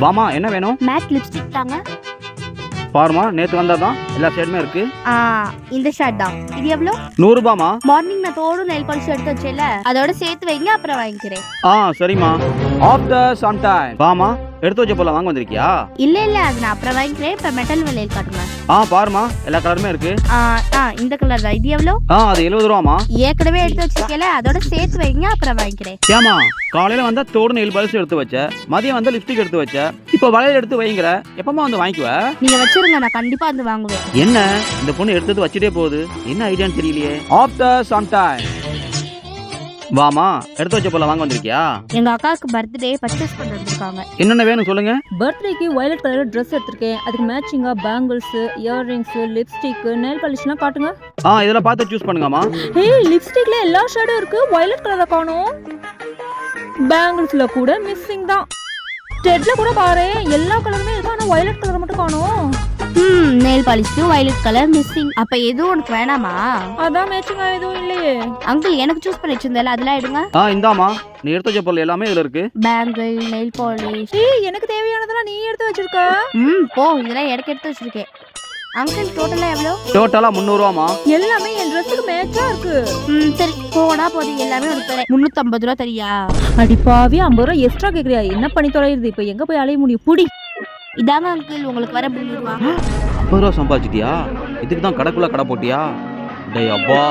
வாமா என்ன வேணும்? மேட் லிப்ஸ்டிக் தாங்க. பாருமா நேற்று வந்தாதான் எல்லா ஷேடுமே இருக்கு. ஆ இந்த ஷர்ட் தான். இது எவ்வளோ? நூறுபாமா மார்னிங் நான் தோடும் நெல் பாலிஷ் எடுத்து வச்சேல அதோட சேர்த்து வைங்க அப்புறம் வாங்கிக்கிறேன். ஆ சரிம்மா. ஆஃப்டர் சம் டைம் வாமா எடுத்து வச்ச போல வாங்க வந்திருக்கியா? இல்ல இல்ல அது நான் அப்புறம் வாங்கிக்கிறேன். இப்ப மெட்டல் விலையில் காட்டுங்க ஆ பாருமா எல்லா கலருமே இருக்கு. ஆ ஆ இந்த கலர் தான். இது எவ்வளோ? ஆ அது எழுபது ரூபாமா ஏற்கனவே எடுத்து வச்சிருக்கேல அதோட சேர்த்து வைங்க அப்புறம் வாங்கிக்கிறேன். ஏமா காலையில வந்தா தோடு நெயில் பாலிஷ் எடுத்து வச்ச மதியம் வந்து லிப்ஸ்டிக் எடுத்து வச்ச இப்போ வளையல் எடுத்து வைங்கிற எப்பமா வந்து வாங்கிக்குவ? நீங்க வச்சிருங்க நான் கண்டிப்பா வந்து வாங்குவேன். என்ன? இந்த பொண்ணு எடுத்தது வச்சுட்டே போகுது. என்ன ஐடியான்னு தெரியலையே. ஆஃப்டர் சம் டைம் வாமா எடுத்து வச்ச போல வாங்க வந்திருக்கியா? எங்க அக்காவுக்கு பர்த்டே பர்ச்சேஸ் பண்ண வந்திருக்காங்க. என்னென்ன வேணும் சொல்லுங்க. பர்த்டேக்கு வயலட் கலர் ட்ரெஸ் எடுத்திருக்கேன். அதுக்கு மேட்சிங்காக பேங்கிள்ஸ் இயர்ரிங்ஸ் லிப்ஸ்டிக் நெயில் பாலிஷ்லாம் காட்டுங்க. ஆ இதெல்லாம் பார்த்து சூஸ் பண்ணுங்கம்மா. ஹே லிப்ஸ்டிக்ல எல்லா ஷேடும் இருக்கு. வயலட் கலரை காணோம். பேங்கிள்ஸ்ல கூட மிஸ்ஸிங் தான். ஸ்டெட்ல கூட பாரு எல்லா கலருமே இருக்கு ஆனா வயலட் கலர் மட்டும் காணோம். ம் நெயில் பாலிஷ்க்கு வயலட் கலர் மிஸ்ஸிங் அப்ப எதுவும் உனக்கு வேணாமா? அதான் மேட்சிங்கா எதுவும் இல்லையே. அங்கிள் எனக்கு சூஸ் பண்ணி வச்சிருந்தேல அதெல்லாம் எடுங்க. ஆ இந்தாம்மா. நீ எடுத்து வச்ச பொருள் எல்லாமே இதுல இருக்கு. பேங்கிள் நெயில் பாலிஷ் ஏய் எனக்கு தேவையானதெல்லாம் நீ எடுத்து வச்சிருக்க. ம் போ இதெல்லாம் எனக்கு எடுத்து வச்சிருக்கேன். அங்கிள் டோட்டலா எவ்வளோ? டோட்டலா முந்நூறுவாமா எல்லாமே என் ட்ரெஸ்ஸுக்கு மேட்சா இருக்கு. ம் சரி போனா போதும் எல்லாமே உனக்கு தரேன். முந்நூற்றம்பது ரூபா தரியா? அடிப்பாவி ஐம்பது ரூபா எக்ஸ்ட்ரா கேக்குறியா? என்ன பண்ணி தொலையுது இப்போ எங்க போய் அலைய முடியும்? புடி. இதாங்க அங்கிள் உங்களுக்கு வர முந்நூறுவா ஐம்பது ரூபா சம்பாதிச்சிட்டியா? இதுக்கு தான் கடைக்குள்ள கடை போட்டியா? டேய் அப்பா.